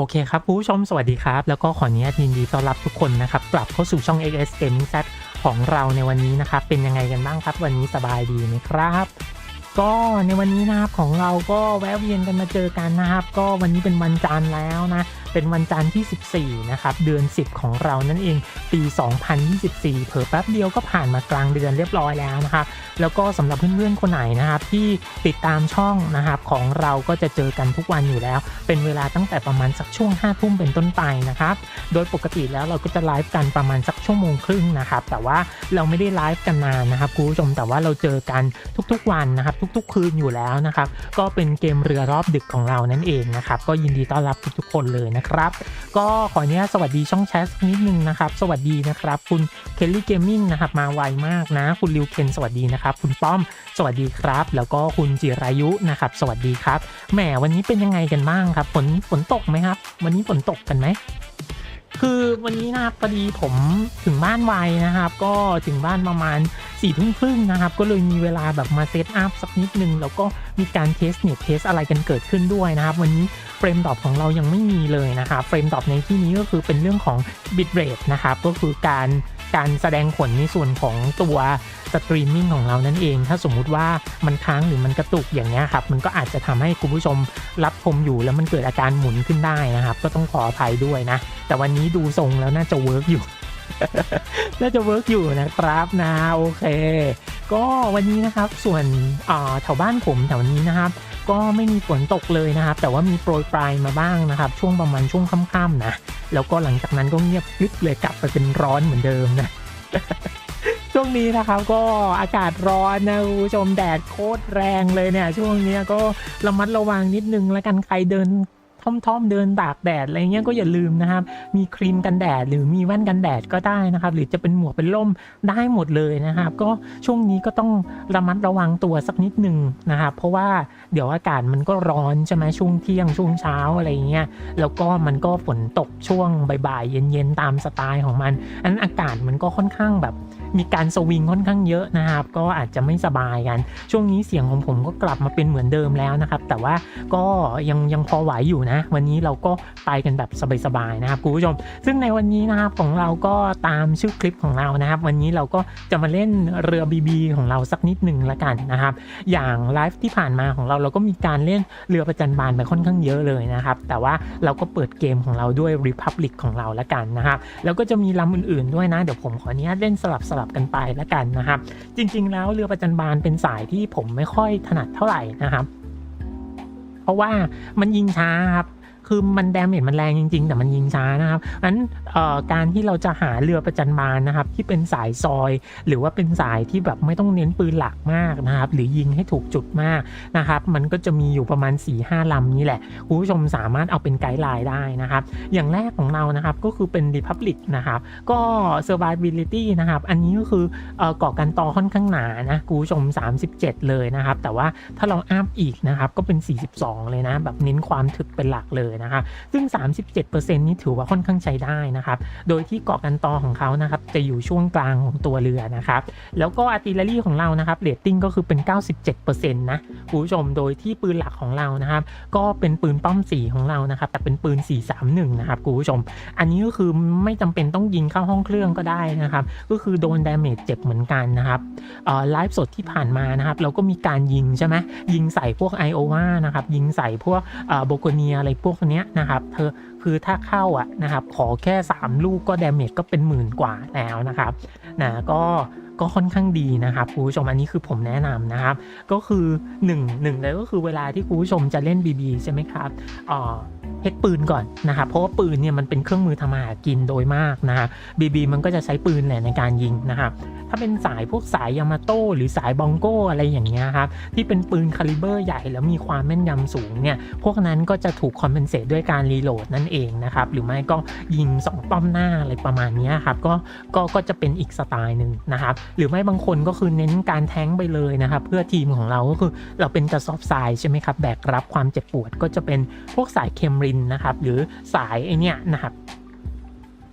โอเคครับผู้ชมสวัสดีครับ แล้วก็ขออนุญาตยินดีต้อนรับทุกคนนะครับ กลับเข้าสู่ช่อง AS Gaming Z ของเราในวันนี้นะครับ เป็นยังไงกันบ้างครับ วันนี้สบายดีไหมครับ ก็ในวันนี้นะครับของเราก็แวะเวียนกันมาเจอกันนะครับ ก็วันนี้เป็นวันจันทร์แล้วนะ เป็นวันจันทร์ที่ 14 นะครับ เดือน 10 ของเรานั่นเอง ปี 2024 เผอแป๊บเดียวก็ผ่านมากลางเดือนเรียบร้อยแล้วนะครับ แล้วก็สำหรับเพื่อนๆคนไหนนะครับที่ติดตามช่องนะครับของเราก็จะเจอกันทุกวันอยู่แล้ว เป็นเวลาตั้งแต่ประมาณสักช่วง5้าทุ่มเป็นต้นไปนะครับ โดยปกติแล้วเราก็จะไลฟ์กันประมาณสักชั่วโมงครึ่งนะครับ แต่ว่าเราไม่ได้ไลฟ์กันนานนะครับคุณผู้ชม แต่ว่าเราเจอกันทุกๆวันนะครับ ทุกๆ คืนอยู่แล้วนะครับ ก็เป็นเกมเรือรอบดึกของเรานั่นเองนะครับ ก็ยินดีต้อนรับทุกๆคนเลยนะครับ ก็ขออนุญาตสวัสดีช่องแชทสักนิดนึงนะครับ สวัสดีนะครับ คุณเคลลี่เกมมิ่งนะครับมาไวมากนะ คุณริวเคนสวัสดีนะครับ คุณป้อมสวัสดีครับ แล้วก็คุณจิรายุนะครับ สวัสดีครับแหมวันนี้เป็นยังไงกันบ้างครับฝนฝนตกไหมครับ วันนี้ฝนตกกันไหม คือวันนี้นะครับพอดีผมถึงบ้านไวนะครับ ก็ถึงบ้านประมาณสี่ทุ่มครึ่งนะครับ ก็เลยมีเวลาแบบมาเซตอัพสักนิดนึง แล้วก็มีการเทสเน็ตเทสอะไรกันเกิดขึ้นด้วยนะครับ วันนี้เฟรมดรอปของเรายังไม่มีเลยนะครับเฟรมดรอปในที่นี้ก็คือเป็นเรื่องของบิตเรทนะครับก็คือการ การแสดงผลในส่วนของตัวสตรีมมิ่งของเรานั่นเอง ถ้าสมมุติว่ามันค้างหรือมันกระตุกอย่างเงี้ยครับ มันก็อาจจะทำให้คุณผู้ชมรับชมอยู่แล้วมันเกิดอาการหมุนขึ้นได้นะครับ ก็ต้องขออภัยด้วยนะ แต่วันนี้ดูทรงแล้วน่าจะเวิร์กอยู่ น่าจะเวิร์กอยู่นะครับนะโอเค ก็วันนี้นะครับส่วนแถวบ้านผมแถวนี้นะครับ ก็ไม่มีฝนตกเลยนะครับ แต่ว่ามีโปรยปลายมาบ้างนะครับ ช่วงประมาณช่วงค่ำๆนะ แล้วก็หลังจากนั้นก็เงียบกริบเลยกลับไปเป็นร้อนเหมือนเดิมนะช่วงนี้นะครับก็อากาศร้อนนะคุณผู้ชมแดดโคตรแรงเลยเนี่ย ช่วงนี้ก็ระมัดระวังนิดนึงแล้วกันใครเดิน ท่อมๆเดินตากแดดอะไรเงี้ยก็อย่าลืมนะครับ มีครีมกันแดดหรือมีแว่นกันแดดก็ได้นะครับ หรือจะเป็นหมวกเป็นร่มได้หมดเลยนะครับ ก็ช่วงนี้ก็ต้องระมัดระวังตัวสักนิดนึงนะครับ เพราะว่าเดี๋ยวอากาศมันก็ร้อนใช่ไหมช่วงเที่ยงช่วงเช้าอะไรเงี้ยแล้วก็มันก็ฝนตกช่วงบ่ายๆเย็นๆตามสไตล์ของมันอันอากาศมันก็ค่อนข้างแบบ มีการสวิงค่อนข้างเยอะนะครับ ก็อาจจะไม่สบายกัน ช่วงนี้เสียงของผมก็กลับมาเป็นเหมือนเดิมแล้วนะครับ แต่ว่าก็ยังยังพอไหวอยู่นะ วันนี้เราก็ไปกันแบบสบายๆนะครับคุณผู้ชม ซึ่งในวันนี้นะครับของเราก็ตามชื่อคลิปของเรานะครับ วันนี้เราก็จะมาเล่นเรือบีบีของเราสักนิดหนึ่งละกันนะครับ อย่างไลฟ์ที่ผ่านมาของเราเราก็มีการเล่นเรือประจันบานไปค่อนข้างเยอะเลยนะครับ แต่ว่าเราก็เปิดเกมของเราด้วย Republic ของเราละกันนะครับ แล้วก็จะมีลำอื่นๆด้วยนะ เดี๋ยวผมขออนุญาตเล่นสลับสลับกันไปละกันนะครับ จริง ๆ แล้วเรือประจันบานเป็นสายที่ผมไม่ค่อยถนัดเท่าไหร่นะครับ เพราะว่ามันยิงช้าครับ คือมันแดมเมจมันแรงจริง ๆ แต่มันยิงช้านะครับนั้นการที่เราจะหาเรือประจันบานนะครับ ที่เป็นสายซอย หรือว่าเป็นสายที่แบบไม่ต้องเน้นปืนหลักมากนะครับ หรือยิงให้ถูกจุดมากนะครับ มันก็จะมีอยู่ประมาณ4-5ลำนี่แหละคุณผู้ชมสามารถเอาเป็นไกด์ไลน์ได้นะครับ อย่างแรกของเรานะครับก็คือเป็น Republic นะครับ ก็ survivability นะครับ อันนี้ก็คือเกาะกันตอค่อนข้างหนานะคุณผู้ชม 37 เลยนะครับ แต่ว่าถ้าเราอัพอีกนะครับก็เป็น 42 เลยนะ แบบเน้นความถึกเป็นหลักเลยนะครับซึ่ง 37%นี้ถือว่าค่อนข้างใช้ได้นะครับ โดยที่เกาะกันตอของเขานะครับจะอยู่ช่วงกลางของตัวเรือนะครับแล้วก็ artillery ของเรานะครับเรตติ้งก็คือเป็น 97%นะคุณผู้ชมโดยที่ปืนหลักของเรานะครับ ก็เป็นปืนป้อมสีของเรานะครับแต่เป็นปืน 431 นะครับคุณผู้ชม อันนี้ก็คือไม่จำเป็นต้องยิงเข้าห้องเครื่องก็ได้นะครับ ก็คือโดนดาเมจเจ็บเหมือนกันนะครับเอ่อไลฟ์สดที่ผ่านมานะครับ เราก็มีการยิงใช่ไหมยิงใส่พวกไอโอวานะครับยิงใส่พวกโบโกเนียอะไรพวกเนี้นะครับเธอคือถ้าเข้าอะนะครับขอแค่ 3 ลูกก็ดาเมจก็เป็นหมื่นกว่าแล้วนะครับนะก็ก็ค่อนข้างดีนะครับคุณผู้ชมอันนี้คือผมแนะนำนะครับ ก็คือ1นึ่งหนึ่งเลยก็คือเวลาที่คุณผู้ชมจะเล่น BB ใช่ไหมครับอ่อ เฮ็ดปืนก่อนนะครับเพราะว่าปืนเนี่ยมันเป็นเครื่องมือทำมาหากินโดยมากนะครับ BB มันก็จะใช้ปืนแหละในการยิงนะครับถ้าเป็นสายพวกสายยามาโต้หรือสายบองโก้อะไรอย่างเงี้ยครับที่เป็นปืนคาลิเบอร์ใหญ่แล้วมีความแม่นยำสูงเนี่ยพวกนั้นก็จะถูกคอมเพนเซตด้วยการรีโหลดนั่นเองนะครับหรือไม่ก็ยิงสองป้อมหน้าอะไรประมาณนี้ครับก็ก็ก็จะเป็นอีกสไตล์หนึ่งนะครับหรือไม่บางคนก็คือเน้นการแท้งไปเลยนะครับเพื่อทีมของเราก็คือเราเป็นกระสอบทรายใช่ไหมครับแบกรับความเจ็บปวดก็จะเป็นพวกสายเคมรินนะครับ หรือสายไอเนี้ยนะครับ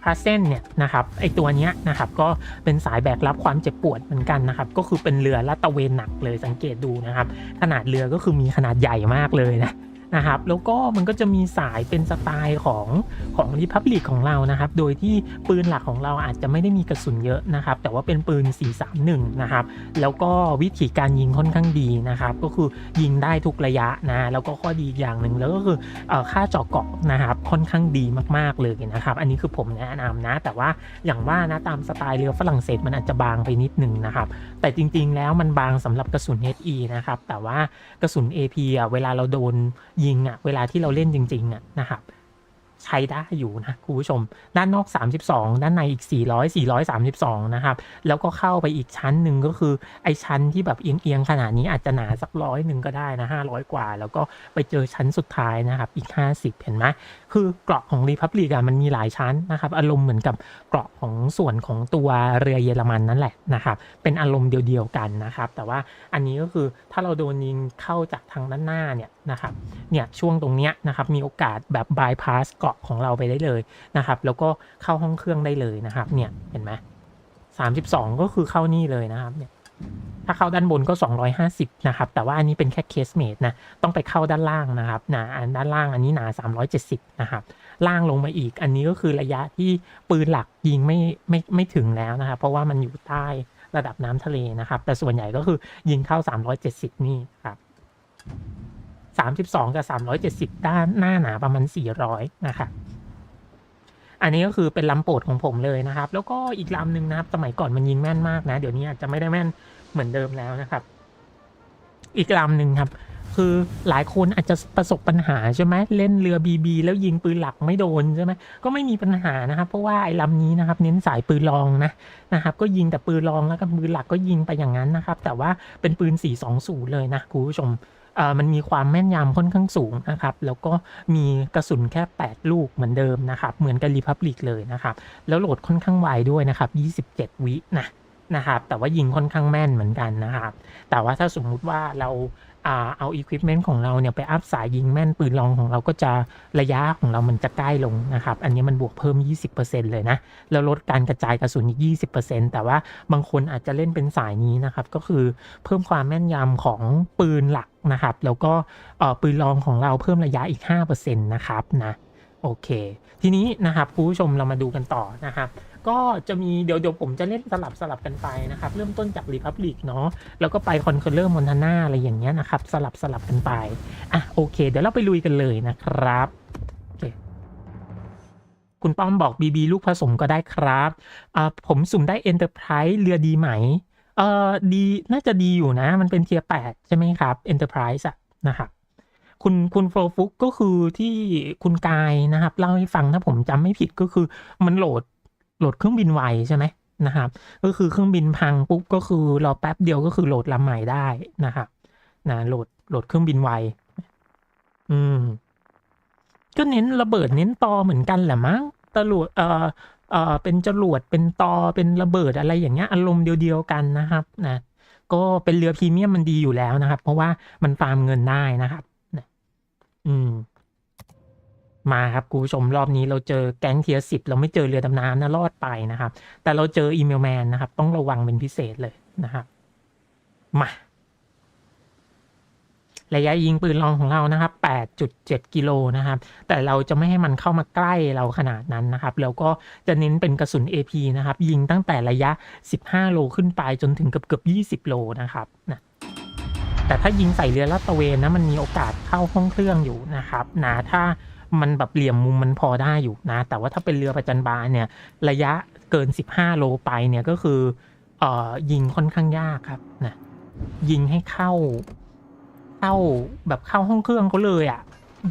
พาเส้นเนี่ยนะครับไอตัวเนี้ยนะครับก็เป็นสายแบกรับความเจ็บปวดเหมือนกันนะครับ ก็คือเป็นเรือลาดตะเวนหนักเลยสังเกตดูนะครับ ขนาดเรือก็คือมีขนาดใหญ่มากเลยนะ นะครับแล้วก็มันก็จะมีสายเป็นสไตล์ของของ Republic ของเรานะครับ โดยที่ปืนหลักของเราอาจจะไม่ได้มีกระสุนเยอะนะครับ แต่ว่าเป็นปืน 431 นะครับ แล้วก็วิธีการยิงค่อนข้างดีนะครับ ก็คือยิงได้ทุกระยะนะแล้วก็ข้อดีอย่างหนึ่งแล้วก็คือค่าเจาะเกาะนะครับค่อนข้างดีมากๆเลยนะครับ อันนี้คือผมแนะนำนะ แต่ว่าอย่างว่านะตามสไตล์เรือฝรั่งเศสมันอาจจะบางไปนิดหนึ่งนะครับแต่จริง ๆ แล้วมันบางสำหรับกระสุน HE นะครับแต่ว่ากระสุน AP อะเวลาเราโดนยิงอะเวลาที่เราเล่นจริง ๆอะนะครับ ใช้ได้อยู่นะคุณผู้ชม ด้านนอก 32 ด้านในอีก 400 432 นะครับ แล้วก็เข้าไปอีกชั้นหนึ่งก็คือไอชั้นที่แบบเอียงๆขนาดนี้อาจจะหนาสักร้อยหนึ่งก็ได้นะ 500 กว่า แล้วก็ไปเจอชั้นสุดท้ายนะครับ อีก 50 เห็นไหมคือเกราะของ Republic อะมันมีหลายชั้นนะครับ อารมณ์เหมือนกับเกราะของส่วนของตัวเรือเยอรมันนั่นแหละนะครับ เป็นอารมณ์เดียวๆกันนะครับ แต่ว่าอันนี้ก็คือถ้าเราโดนยิงเข้าจากทางด้านหน้าเนี่ยนะครับ เนี่ยช่วงตรงเนี้ยนะครับ มีโอกาสแบบบายพาสเกาะของเราไปได้เลยนะครับ แล้วก็เข้าห้องเครื่องได้เลยนะครับเนี่ยเห็นไหมสามสิบสองก็คือเข้านี่เลยนะครับเนี่ยถ้าเข้าด้านบนก็ 250 นะครับ แต่ว่าอันนี้เป็นแค่เคสเมดนะ ต้องไปเข้าด้านล่างนะครับนาอันด้านล่างอันนี้หนา 370 นะครับ ล่างลงมาอีก อันนี้ก็คือระยะที่ปืนหลักยิงไม่ไม่ไม่ถึงแล้วนะครับ เพราะว่ามันอยู่ใต้ระดับน้ำทะเลนะครับ แต่ส่วนใหญ่ก็คือยิงเข้า 370 นี่ครับ 32กับ 370 ด้านหน้าหนาประมาณ 400 นะครับอันนี้ก็คือเป็นลำโปรดของผมเลยนะครับ แล้วก็อีกลำหนึ่งนะครับสมัยก่อนมันยิงแม่นมากนะ เดี๋ยวนี้อาจจะไม่ได้แม่นเหมือนเดิมแล้วนะครับ อีกลำหนึ่งครับ คือหลายคนอาจจะประสบปัญหาใช่ไหมเล่นเรือบีบีแล้วยิงปืนหลักไม่โดนใช่ไหมก็ไม่มีปัญหานะครับ เพราะว่าไอ้ลำนี้นะครับ เน้นสายปืนรองนะนะครับ ก็ยิงแต่ปืนรองแล้วก็ปืนหลักก็ยิงไปอย่างนั้นนะครับ แต่ว่าเป็นปืน 420 เลยนะคุณผู้ชม มันมีความแม่นยำค่อนข้างสูงนะครับ แล้วก็มีกระสุนแค่ 8 ลูกเหมือนเดิมนะครับ เหมือนกับรีพับลิกเลยนะครับ แล้วโหลดค่อนข้างไวด้วยนะครับ 27 วินะนะครับ แต่ว่ายิงค่อนข้างแม่นเหมือนกันนะครับ แต่ว่าถ้าสมมุติว่าเราอ่า เอาอุปกรณ์ของเราเนี่ยไปอัพสายยิงแม่นปืนลองของเราก็จะระยะของเรามันจะใกล้ลงนะครับ อันนี้มันบวกเพิ่ม 20%เลยนะ แล้วลดการกระจายกระสุนอีก 20%แต่ว่าบางคนอาจจะเล่นเป็นสายนี้นะครับ ก็คือเพิ่มความแม่นยำของปืนหลักนะครับ แล้วก็ปืนรองของเราเพิ่มระยะอีก 5%นะครับนะ โอเค ทีนี้นะครับคุณผู้ชมเรามาดูกันต่อนะครับ ก็จะมีเดี๋ยวเดี๋ยวผมจะเล่นสลับสลับกันไปนะครับ เริ่มต้นจาก Republic เนาะแล้วก็ไปคอนเคอร์เลอร์มอนทาน่าอะไรอย่างเงี้ยนะครับ สลับสลับกันไป อะโอเค เดี๋ยวเราไปลุยกันเลยนะครับโอเคคุณป้อมบอก BB ลูกผสมก็ได้ครับอ่าผมสุ่มได้ Enterprise เรือดีไหมเออดีน่าจะดีอยู่นะ มันเป็นเทียร์8ใช่ไหมครับ Enterprise อะนะครับคุณคุณโฟฟุกก็คือที่คุณกายนะครับ เล่าให้ฟังถ้าผมจำไม่ผิดก็คือมันโหลด โหลดเครื่องบินไวใช่ไหมนะครับ ก็คือเครื่องบินพังปุ๊บก็คือรอแป๊บเดียวก็คือโหลดลำใหม่ได้นะครับนะโหลดโหลดเครื่องบินไว อืม ก็เน้นระเบิดเน้นตอเหมือนกันแหละมั้งตรวจเอ่อเอ่อเป็นจรวดเป็นตอเป็นระเบิดอะไรอย่างเงี้ยอารมณ์เดียวๆกันนะครับ นะ ก็เป็นเรือพรีเมียมมันดีอยู่แล้วนะครับ เพราะว่ามันฟาร์มเงินได้นะครับนะอืม มาครับคุณผู้ชมรอบนี้เราเจอแก๊งเทียสิบเราไม่เจอเรือดำน้ำนะรอดไปนะครับ แต่เราเจออีเมลแมนนะครับ ต้องระวังเป็นพิเศษเลยนะครับ มาระยะยิงปืนลองของเรานะครับ 8.7 กิโลนะครับ แต่เราจะไม่ให้มันเข้ามาใกล้เราขนาดนั้นนะครับ แล้วก็จะเน้นเป็นกระสุน AP นะครับ ยิงตั้งแต่ระยะ 15 โลขึ้นไปจนถึงเกือบเกือบ20 โลนะครับนะแต่ถ้ายิงใส่เรือลาดตระเวนนะ มันมีโอกาสเข้าห้องเครื่องอยู่นะครับนะถ้า มันแบบเหลี่ยมมุมมันพอได้อยู่นะ แต่ว่าถ้าเป็นเรือประจันบานเนี่ย ระยะเกิน 15 โลไปเนี่ยก็คือเอ่อยิงค่อนข้างยากครับนะยิงให้เข้าเข้าแบบเข้าห้องเครื่องเขาเลยอะ่ะ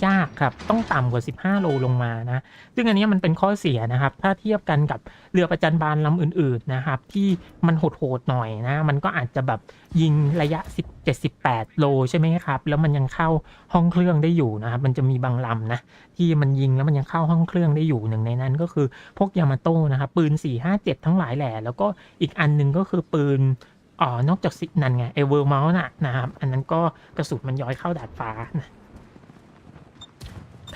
ยากครับ ต้องต่ำกว่า 15 โลลงมานะ ซึ่งอันนี้มันเป็นข้อเสียนะครับ ถ้าเทียบกันกับเรือประจันบานลำอื่น ๆ นะครับ ที่มันโหด ๆ หน่อยนะ มันก็อาจจะแบบยิงระยะ 10 78 โลใช่ไหมครับ แล้วมันยังเข้าห้องเครื่องได้อยู่นะครับ มันจะมีบางลำนะ ที่มันยิงแล้วมันยังเข้าห้องเครื่องได้อยู่หนึ่งในนั้น ก็คือพวกยามาโต้นะครับ ปืน 457 ทั้งหลายแหล่ แล้วก็อีกอันหนึ่งก็คือปืนอ๋อนอกจากสินั่นไงเอเวอร์เมาส์น่ะนะครับ อันนั้นก็กระสุนมันย้อยเข้าดาดฟ้านะ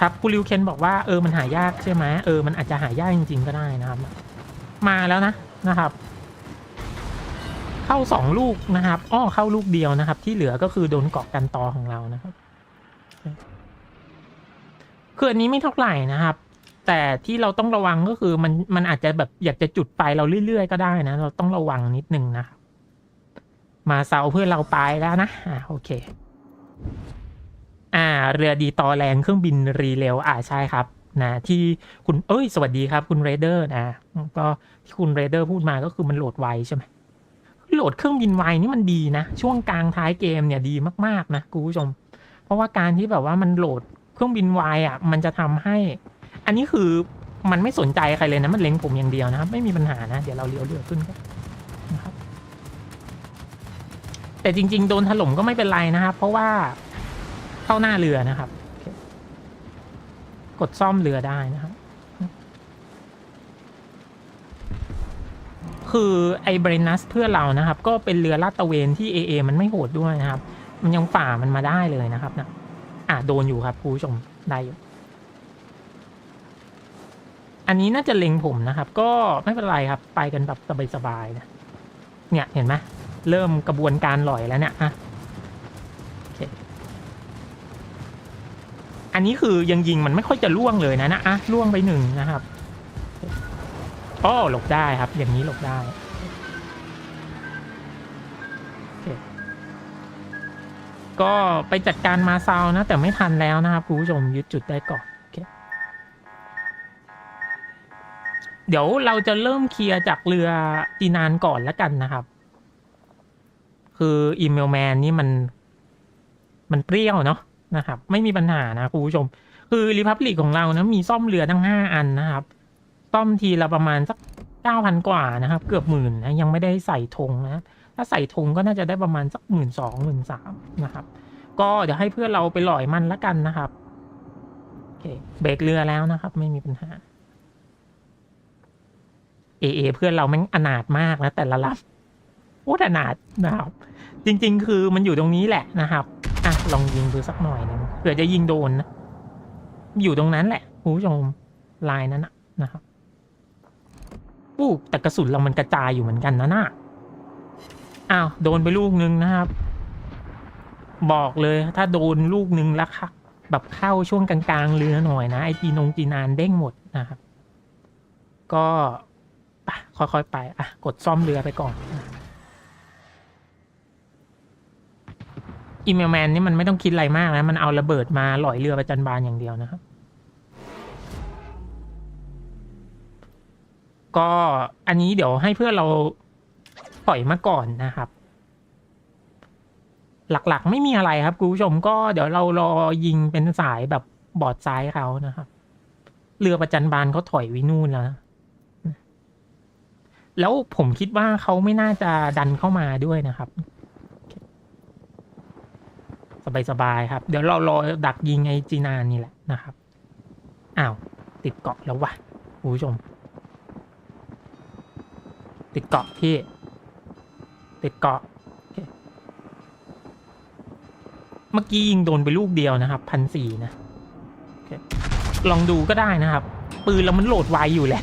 ครับคุณริวเคนบอกว่าเออมันหายากใช่ไหมเออมันอาจจะหายากจริง ๆ ก็ได้นะครับ มาแล้วนะนะครับ เข้าสองลูกนะครับอ้อเข้าลูกเดียวนะครับ ที่เหลือก็คือโดนเกาะกันตอของเรานะครับคืออันนี้ไม่เท่าไหร่นะครับ แต่ที่เราต้องระวังก็คือมันมันอาจจะแบบอยากจะจุดไฟเราเรื่อยๆก็ได้นะ เราต้องระวังนิดนึงนะครับมาเซาเพื่อเราไปแล้วนะอ่าโอเค อ่า เรือดีต่อแรงเครื่องบินรีเรลอ่าใช่ครับนะที่คุณเอ้ย สวัสดีครับคุณเรเดอร์นะก็ที่คุณเรเดอร์พูดมาก็คือมันโหลดไวใช่ไหมโหลดเครื่องบินไวนี่มันดีนะ ช่วงกลางท้ายเกมเนี่ยดีมากๆนะคุณผู้ชม เพราะว่าการที่แบบว่ามันโหลดเครื่องบินไวอะ มันจะทำให้ อันนี้คือมันไม่สนใจใครเลยนะมันเล็งผมอย่างเดียวนะครับ ไม่มีปัญหานะ เดี๋ยวเราเลี้ยวเรือขึ้นก็นะครับแต่จริง ๆ โดนถล่มก็ไม่เป็นไรนะครับ เพราะว่า เข้าหน้าเรือนะครับ กดซ่อมเรือได้นะครับ คือไอ้เบรนัสเพื่อเรานะครับ ก็เป็นเรือลาดตระเวนที่ AA มันไม่โหดด้วยนะครับ มันยังฝ่ามันมาได้เลยนะครับนะอะโดนอยู่ครับคุณผู้ชมได้อยู่อันนี้น่าจะเล็งผมนะครับ ก็ไม่เป็นไรครับ ไปกันแบบสบายๆนะเนี่ยเห็นไหมเริ่มกระบวนการหลอยแล้วเนี่ยอะโอเค อันนี้คือยังยิงมันไม่ค่อยจะล่วงเลยนะนะอะล่วงไปหนึ่งนะครับอ๋อหลบได้ครับ อย่างนี้หลบได้ก็ไปจัดการมาซาวนะ แต่ไม่ทันแล้วนะครับคุณผู้ชมยึดจุดได้ก่อนเเดี๋ยวเราจะเริ่มเคลียร์จากเรือจีนานก่อนแล้วกันนะครับ คืออีเมลแมนนี่มัน มันเปรี้ยวเนาะ นะครับ ไม่มีปัญหานะคุณผู้ชม คือรีพับลิกของเรานะมีซ่อมเรือทั้งห้าอันนะครับ ซ่อมทีละประมาณสักเก้าพันกว่านะครับ เกือบหมื่นนะยังไม่ได้ใส่ธงนะถ้าใส่ธงก็น่าจะได้ประมาณสักหมื่นสองหมื่นสามนะครับ ก็เดี๋ยวให้เพื่อนเราไปหล่อยมันล้วกันนะครับโอเคเบรกเรือแล้วนะครับ ไม่มีปัญหาเอเอเพื่อนเราแม่งอนาถมากนะแต่ละลำโอ้อนาถนะครับ จริง ๆ คือมันอยู่ตรงนี้แหละนะครับ อะลองยิงดูสักหน่อยหนึงเผื่อจะยิงโดนนะ อยู่ตรงนั้นแหละคุณผู้ชมลายนั้นนะนะครับอู้แต่กระสุนเรามันกระจายอยู่เหมือนกันนะน่ะอ้าวโดนไปลูกนึงนะครับ บอกเลยถ้าโดนลูกนึงแล้วค่ะแบบเข้าช่วงกลางๆเรือหน่อยนะไอจีนงจีนานเด้งหมดนะครับ ก็ไปค่อยๆไปอะกดซ่อมเรือไปก่อน อีเมลแมนนี่มันไม่ต้องคิดอะไรมากนะ มันเอาระเบิดมาหล่อยเรือประจันบานอย่างเดียวนะครับ ก็อันนี้เดี๋ยวให้เพื่อนเราปล่อยมาก่อนนะครับ หลักๆ ไม่มีอะไรครับคุณผู้ชมก็เดี๋ยวเรารอยิงเป็นสายแบบบอดซ้ายเขานะครับ เรือประจันบานเขาถอยวินู่นแล้วนะแล้วผมคิดว่าเขาไม่น่าจะดันเข้ามาด้วยนะครับ สบายๆครับ เดี๋ยวเรารอดักยิงไอจีนานนี่แหละนะครับ อ้าว ติดเกาะแล้ววะคุณผู้ชม ติดเกาะพี่ ติดเกาะ เมื่อกี้ยิงโดนไปลูกเดียวนะครับพันสี่นะอลองดูก็ได้นะครับ ปืนเรามันโหลดไวอยู่แหละ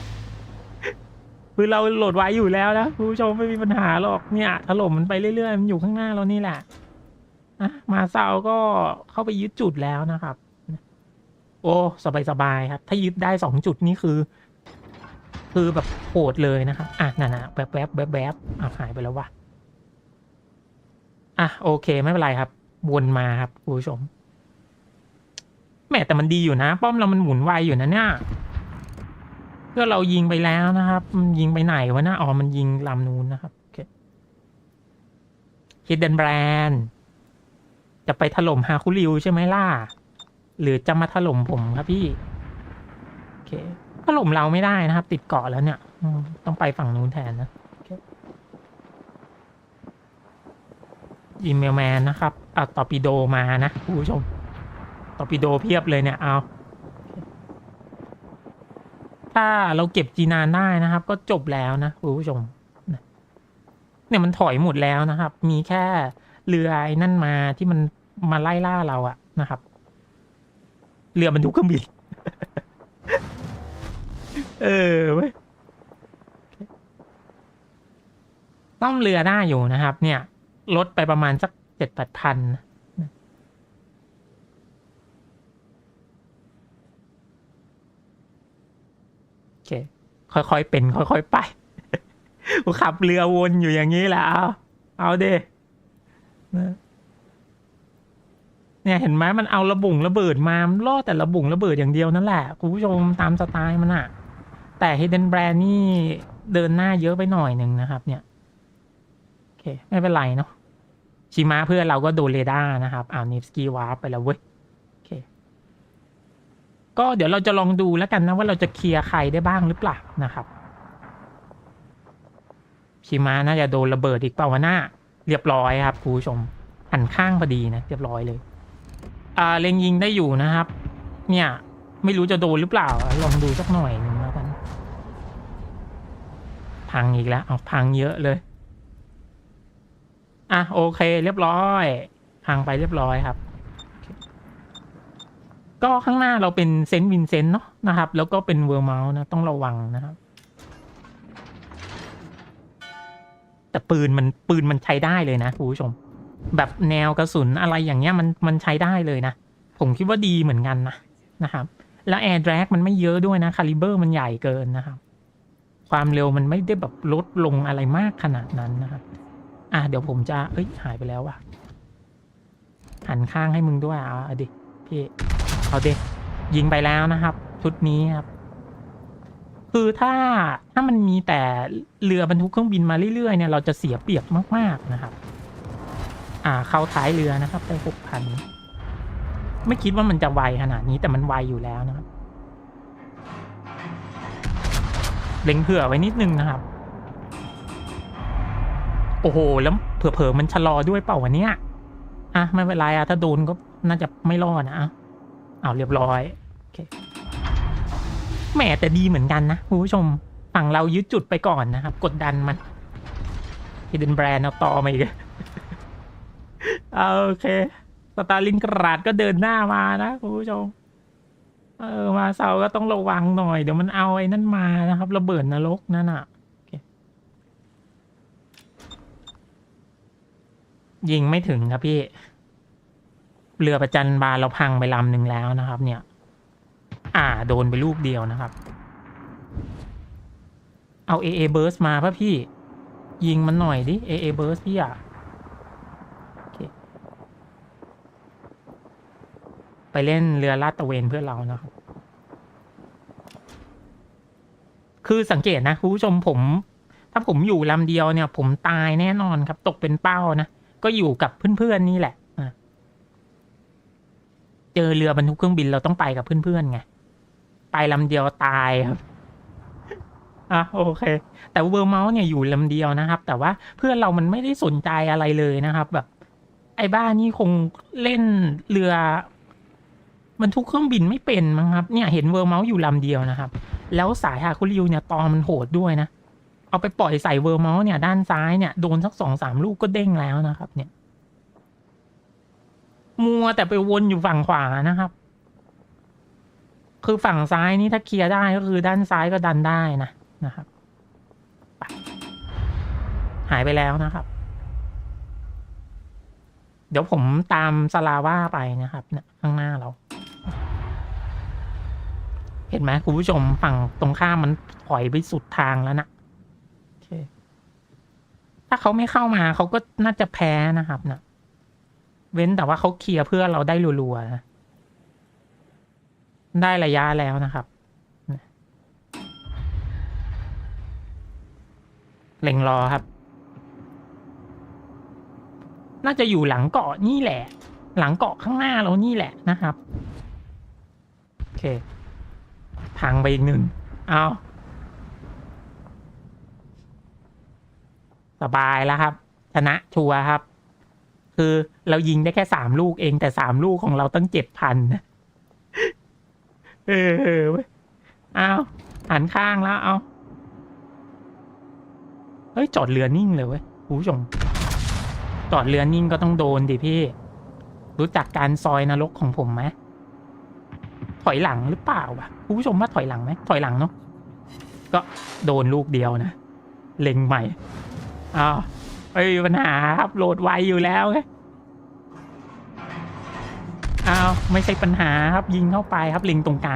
ปืนเราโหลดไว้อยู่แล้วนะคุณผู้ชมไม่มีปัญหาหรอกเนี่ยถล่มมันไปเรื่อยๆมันอยู่ข้างหน้าเรานี่แหละ อะมาเซาก็เข้าไปยึดจุดแล้วนะครับ โอ้ สบายๆครับ ถ้ายึดได้สองจุดนี่คือ คือแบบโหดเลยนะครับอะนั่นนะแวบๆแวบๆแวบอะหายไปแล้ววะอะโอเค ไม่เป็นไรครับ วนมาครับคุณผู้ชมแหม่แต่มันดีอยู่นะ ป้อมเรามันหมุนไวอยู่นะเนี่ยเพื่อเรายิงไปแล้วนะครับ มันยิงไปไหนวะนะอ๋อมันยิงลำนูนนะครับโอเคฮิดเดนแบรนด์ จะไปถล่มฮาคุริวใช่ไหมล่ะ หรือจะมาถล่มผมครับพี่ โอเคถล่มเราไม่ได้นะครับ ติดเกาะแล้วเนี่ยต้องไปฝั่งนู้นแทนนะอีเมลแมนนะครับเอาตอร์ปิโดมานะผู้ชมตอร์ปิโดเพียบเลยเนี่ยเอาถ้าเราเก็บจีนานได้นะครับ ก็จบแล้วนะผู้ชมเนี่ยมันถอยหมดแล้วนะครับ มีแค่เรือไอ้นั่นมาที่มัน มาไล่ล่าเราอะนะครับ เรือบรรทุกเครื่องบินเออเว้ยต้อมเรือได้อยู่นะครับ เนี่ย ลดไปประมาณสักเจ็ดแปดพันโอเค ค่อยๆเป็น ค่อยๆไปขับเรือวนอยู่อย่างนี้แหละเอาเอาเด เนี่ยเห็นไหมมันเอาระบุงระเบิดมาล่อแต่ระบุงระเบิดอย่างเดียวนั่นแหละคุณผู้ชมตามสไตล์มันอะแต่ Hidden Brand นี่เดินหน้าเยอะไปหน่อยหนึ่งนะครับ เนี่ยโอเค ไม่เป็นไรเนาะชิมะเพื่อนเราก็โดนเรดาร์นะครับอ้าวนิฟสกีวาร์ปไปแล้วเว้ยโอเค ก็เดี๋ยวเราจะลองดูแล้วกันนะ ว่าเราจะเคลียร์ใครได้บ้างหรือเปล่านะครับ ชิมาน่าจะโดนระเบิดอีกเปล่าวะหน้า เรียบร้อยครับคุณผู้ชมหันข้างพอดีนะ เรียบร้อยเลย อ่าเล็งยิงได้อยู่นะครับ เนี่ย ไม่รู้จะโดนหรือเปล่า ลองดูสักหน่อยนึงแล้วกัน พังอีกแล้วเอาพังเยอะเลย อะโอเค เรียบร้อย พังไปเรียบร้อยครับ ก็ข้างหน้าเราเป็นเซนต์วินเซนต์เนาะนะครับ แล้วก็เป็นเวอร์เมาส์นะ ต้องระวังนะครับแต่ปืนมันปืนมันใช้ได้เลยนะคุณผู้ชม แบบแนวกระสุนอะไรอย่างเงี้ยมันมันใช้ได้เลยนะ ผมคิดว่าดีเหมือนกันนะนะครับ แล้วแอร์ดรกมันไม่เยอะด้วยนะคาลิเบอร์มันใหญ่เกินนะครับ ความเร็วมันไม่ได้แบบลดลงอะไรมากขนาดนั้นนะครับ อะเดี๋ยวผมจะเอ้ยหายไปแล้วว่ะหันข้างให้มึงด้วยเอาเอาดิพี่เอาดิยิงไปแล้วนะครับ ชุดนี้ครับ คือถ้าถ้ามันมีแต่เรือบรรทุกเครื่องบินมาเรื่อยๆเนี่ยเราจะเสียเปรียบมากๆนะครับ อ่าเข้าท้ายเรือนะครับไปหกพันไม่คิดว่ามันจะไวขนาดนี้แต่มันไวอยู่แล้วนะครับเล็งเผื่อไว้นิดนึงนะครับ โอ้โหแล้วเผื่อๆมันชะลอด้วยเปล่าวะเนี่ยอะไม่เป็นไรอะถ้าโดนก็น่าจะไม่รอดนะอะเอาเรียบร้อยโอเคแหมแต่ดีเหมือนกันนะคุณผู้ชมฝั่งเรายึดจุดไปก่อนนะครับ กดดันมัน Hidden Brand เอาต่อมาอีก เอาโอเคสตาลินกราดก็เดินหน้ามานะคุณผู้ชม เออมาเซาก็ต้องระวังหน่อย เดี๋ยวมันเอาไอ้นั่นมานะครับระเบิดนรกนั่นอะยิงไม่ถึงครับพี่ เรือประจันบานเราพังไปลำหนึ่งแล้วนะครับ เนี่ย อ่า โดนไปลูกเดียวนะครับ เอา AA burst มาป่ะพี่ ยิงมันหน่อยดิ AA burst พี่อะโอเค ไปเล่นเรือลาดตระเวนเพื่อเรานะครับ คือสังเกตนะคุณผู้ชมผม ถ้าผมอยู่ลำเดียวเนี่ย ผมตายแน่นอนครับ ตกเป็นเป้านะก็อยู่กับเพื่อนๆนี่แหละเจอเรือบรรทุกเครื่องบินเราต้องไปกับเพื่อนๆไงไปลำเดียวตายครับอะโอเค แต่เวอร์เมาส์เนี่ยอยู่ลำเดียวนะครับ แต่ว่าเพื่อนเรามันไม่ได้สนใจอะไรเลยนะครับ แบบ ไอ้บ้านนี่คงเล่นเรือ บรรทุกเครื่องบินไม่เป็นมั้งครับ เนี่ยเห็นเวอร์เมาส์อยู่ลำเดียวนะครับ แล้วสายฮาคุริวเนี่ยตอมันโหดด้วยนะ เอาไปปล่อยใส่เวอร์เมาส์เนี่ยด้านซ้ายเนี่ยโดนสักสองสามลูกก็เด้งแล้วนะครับ เนี่ย มัวแต่ไปวนอยู่ฝั่งขวานะครับ คือฝั่งซ้ายนี่ถ้าเคลียร์ได้ก็คือด้านซ้ายก็ดันได้นะนะครับหายไปแล้วนะครับ เดี๋ยวผมตามสลาว่าไปนะครับ เนี่ยข้างหน้าเรา เห็นไหมคุณผู้ชมฝั่งตรงข้ามมันถอยไปสุดทางแล้วนะโอเคถ้าเขาไม่เข้ามาเขาก็น่าจะแพ้นะครับนะเว้นแต่ว่าเขาเคลียร์เพื่อเราได้รัวๆนะได้ระยะแล้วนะครับเล็งรอครับ น่าจะอยู่หลังเกาะนี่แหละ หลังเกาะข้างหน้าเรานี่แหละนะครับ เค พังไปอีกหนึ่ง เอาสบายแล้วครับ ชนะชัวร์ครับ คือเรายิงได้แค่สามลูกเองแต่สามลูกของเราตั้งเจ็ดพันนะเออเว้ยเอาหันข้างแล้ว เอาเฮ้ย จอดเรือนิ่งเลยเว้ยผู้ชมจอดเรือนิ่งก็ต้องโดนดิพี่ รู้จักการซอยนรกของผมไหม ถอยหลังหรือเปล่าวะคุณผู้ชมว่าถอยหลังไหมถอยหลังเนาะก็โดนลูกเดียวนะ เล็งใหม่อ้าวไม่มีปัญหาครับโหลดไวอยู่แล้วไงอ้าวไม่ใช่ปัญหาครับยิงเข้าไปครับเล็งตรงกลาง